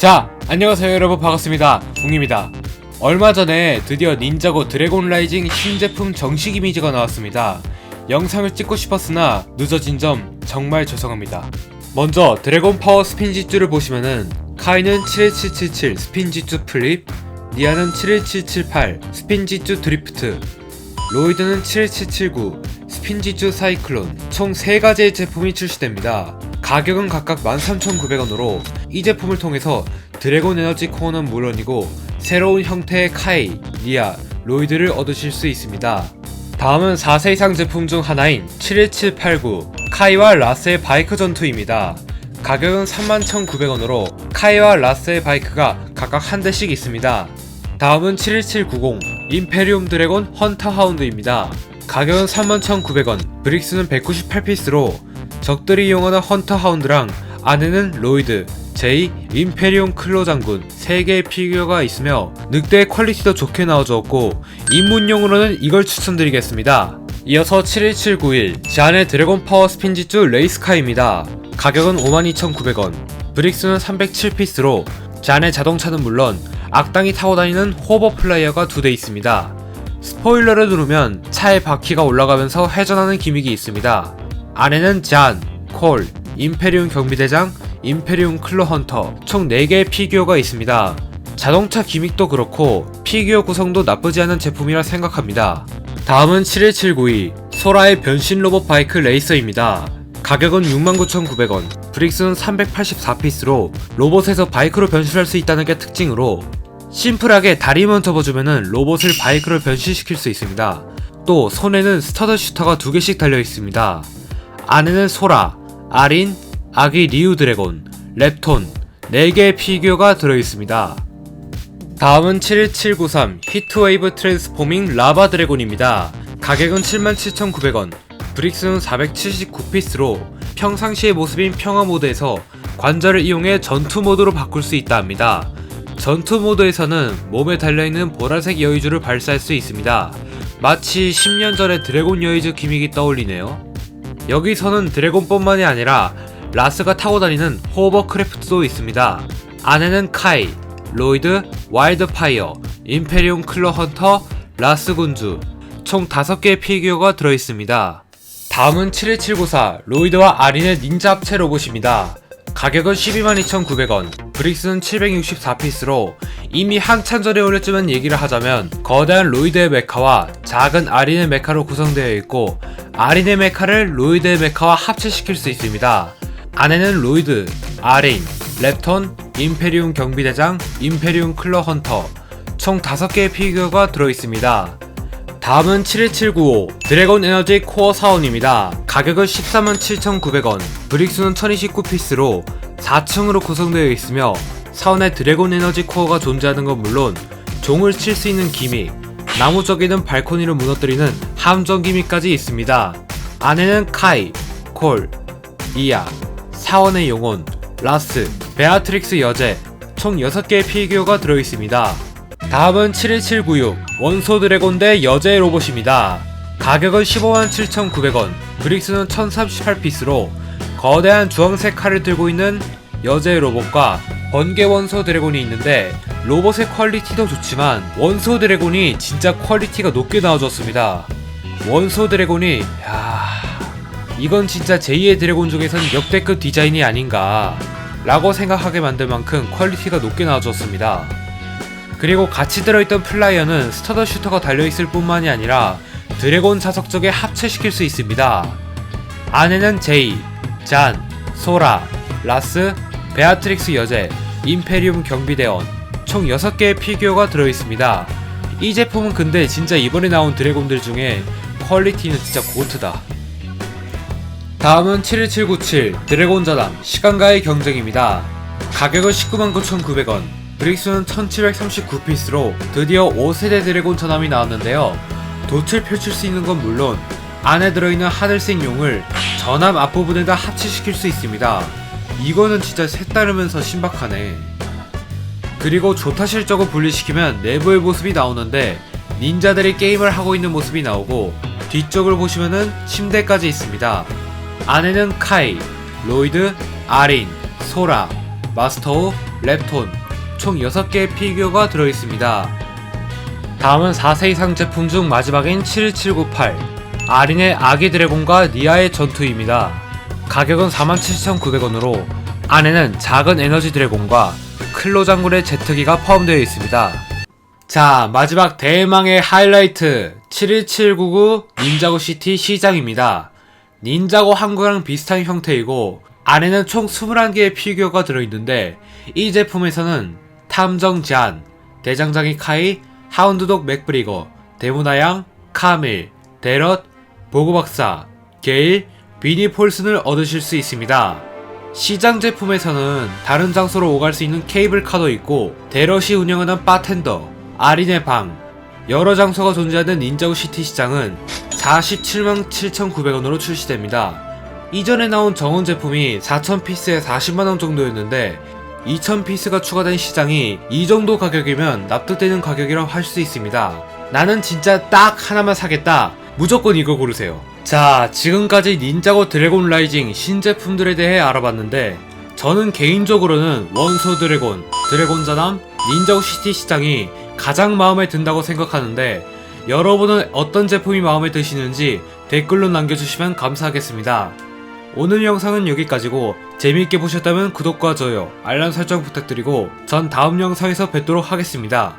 자, 안녕하세요 여러분 반갑습니다. 웅입니다. 얼마 전에 드디어 닌자고 드래곤 라이징 신제품 정식 이미지가 나왔습니다. 영상을 찍고 싶었으나 늦어진 점 정말 죄송합니다. 먼저 드래곤 파워 스핀지쭈를 보시면은 카이는 71777 스핀지쭈 플립, 니아는 71778 스핀지쭈 드리프트, 로이드는 71779 스핀지쭈 사이클론 총 3가지의 제품이 출시됩니다. 가격은 각각 13,900원으로 이 제품을 통해서 드래곤 에너지 코어는 물론이고 새로운 형태의 카이, 니아, 로이드를 얻으실 수 있습니다. 다음은 4세 이상 제품 중 하나인 71789 카이와 라스의 바이크 전투입니다. 가격은 31,900원으로 카이와 라스의 바이크가 각각 한 대씩 있습니다. 다음은 71790 임페리움 드래곤 헌터 하운드입니다. 가격은 31,900원, 브릭스는 198피스로 적들이 이용하는 헌터 하운드랑 안에는 로이드, 제이, 임페리움 클로 장군 3개의 피규어가 있으며 늑대의 퀄리티도 좋게 나와주었고 입문용으로는 이걸 추천드리겠습니다. 이어서 71791 잔의 드래곤 파워 스핀지쭈 레이스카입니다. 가격은 52,900원, 브릭스는 307피스로 잔의 자동차는 물론 악당이 타고 다니는 호버 플라이어가 두 대 있습니다. 스포일러를 누르면 차의 바퀴가 올라가면서 회전하는 기믹이 있습니다. 안에는 잔, 콜, 임페리움 경비대장, 임페리움 클로 헌터 총 4개의 피규어가 있습니다. 자동차 기믹도 그렇고 피규어 구성도 나쁘지 않은 제품이라 생각합니다. 다음은 71792 소라의 변신 로봇 바이크 레이서입니다. 가격은 69,900원, 브릭스는 384피스로 로봇에서 바이크로 변신할 수 있다는 게 특징으로 심플하게 다리만 접어주면 로봇을 바이크로 변신시킬 수 있습니다. 또 손에는 스터드 슈터가 두 개씩 달려 있습니다. 안에는 소라, 아린, 아기 리우 드래곤, 랩톤 4개의 피규어가 들어있습니다. 다음은 71793 히트웨이브 트랜스포밍 라바 드래곤입니다. 가격은 77,900원, 브릭스는 479피스로 평상시의 모습인 평화 모드에서 관절을 이용해 전투 모드로 바꿀 수 있다 합니다. 전투 모드에서는 몸에 달려있는 보라색 여의주를 발사할 수 있습니다. 마치 10년 전의 드래곤 여의주 기믹이 떠올리네요. 여기서는 드래곤뿐만이 아니라 라스가 타고 다니는 호버크래프트도 있습니다. 안에는 카이, 로이드, 와일드 파이어, 임페리움 클러 헌터, 라스 군주 총 5개의 피규어가 들어있습니다. 다음은 71794 로이드와 아린의 닌자 합체 로봇입니다. 가격은 122,900원, 브릭스는 764피스로 이미 한참 전에 올렸지만 얘기를 하자면 거대한 로이드의 메카와 작은 아린의 메카로 구성되어 있고 아린의 메카를 로이드의 메카와 합체시킬 수 있습니다. 안에는 로이드, 아린, 랩톤, 임페리움 경비대장, 임페리움 클러 헌터 총 5개의 피규어가 들어있습니다. 다음은 71795 드래곤 에너지 코어 사원입니다. 가격은 147,900원, 브릭스는 1029피스로 4층으로 구성되어 있으며 사원에 드래곤 에너지 코어가 존재하는 건 물론 종을 칠 수 있는 기믹, 나무 쪽에는 발코니를 무너뜨리는 함정 기믹까지 있습니다. 안에는 카이, 콜, 이야, 사원의 영혼, 라스, 베아트릭스 여제 총 6개의 피규어가 들어있습니다. 다음은 71796 원소 드래곤 대 여제 로봇입니다. 가격은 157,900원, 브릭스는 1038피스로 거대한 주황색 칼을 들고 있는 여제 로봇과 번개 원소 드래곤이 있는데 로봇의 퀄리티도 좋지만 원소 드래곤이 진짜 퀄리티가 높게 나와줬습니다. 원소 드래곤이 야 이건 진짜 제2의 드래곤 중에선 역대급 디자인이 아닌가 라고 생각하게 만들 만큼 퀄리티가 높게 나와줬습니다. 그리고 같이 들어있던 플라이어는 스터더 슈터가 달려있을 뿐만이 아니라 드래곤 자석 쪽에 합체시킬 수 있습니다. 안에는 제이, 잔, 소라, 라스, 베아트릭스 여제, 임페리움 경비대원 총 6개의 피규어가 들어있습니다. 이 제품은 근데 진짜 이번에 나온 드래곤들 중에 퀄리티는 진짜 고트다. 다음은 71797 드래곤 자담 시간과의 경쟁입니다. 가격은 199,900원, 브릭스는 1739피스로 드디어 5세대 드래곤 전함이 나왔는데요. 돛을 펼칠 수 있는 건 물론 안에 들어있는 하늘색 용을 전함 앞부분에 다 합체시킬 수 있습니다. 이거는 진짜 색다르면서 신박하네. 그리고 조타 실적을 분리시키면 내부의 모습이 나오는데 닌자들이 게임을 하고 있는 모습이 나오고 뒤쪽을 보시면은 침대까지 있습니다. 안에는 카이, 로이드, 아린, 소라, 마스터우, 랩톤 총 6개의 피규어가 들어있습니다. 다음은 4세 이상 제품 중 마지막인 71798 아린의 아기 드래곤과 니아의 전투입니다. 가격은 47,900원으로 안에는 작은 에너지 드래곤과 클로 장군의 제트기가 포함되어 있습니다. 자, 마지막 대망의 하이라이트 71799 닌자고 시티 시장입니다. 닌자고 항구랑 비슷한 형태이고 안에는 총 21개의 피규어가 들어있는데 이 제품에서는 탐정 제안, 대장장이 카이, 하운드독 맥브리거, 데모나양, 카밀, 데럿, 보고박사, 게일, 비니 폴슨을 얻으실 수 있습니다. 시장 제품에서는 다른 장소로 오갈 수 있는 케이블카도 있고 데럿이 운영하는 바텐더, 아린의 방, 여러 장소가 존재하는 닌자고 시티 시장은 47만 7,900원으로 출시됩니다. 이전에 나온 정원 제품이 4,000피스에 40만원 정도였는데 2,000피스가 추가된 시장이 이 정도 가격이면 납득되는 가격이라고 할수 있습니다. 나는 진짜 딱 하나만 사겠다. 무조건 이거 고르세요. 자, 지금까지 닌자고 드래곤 라이징 신제품들에 대해 알아봤는데 저는 개인적으로는 원소 드래곤, 드래곤 자남, 닌자고 시티 시장이 가장 마음에 든다고 생각하는데 여러분은 어떤 제품이 마음에 드시는지 댓글로 남겨주시면 감사하겠습니다. 오늘 영상은 여기까지고 재미있게 보셨다면 구독과 좋아요, 알람 설정 부탁드리고 전 다음 영상에서 뵙도록 하겠습니다.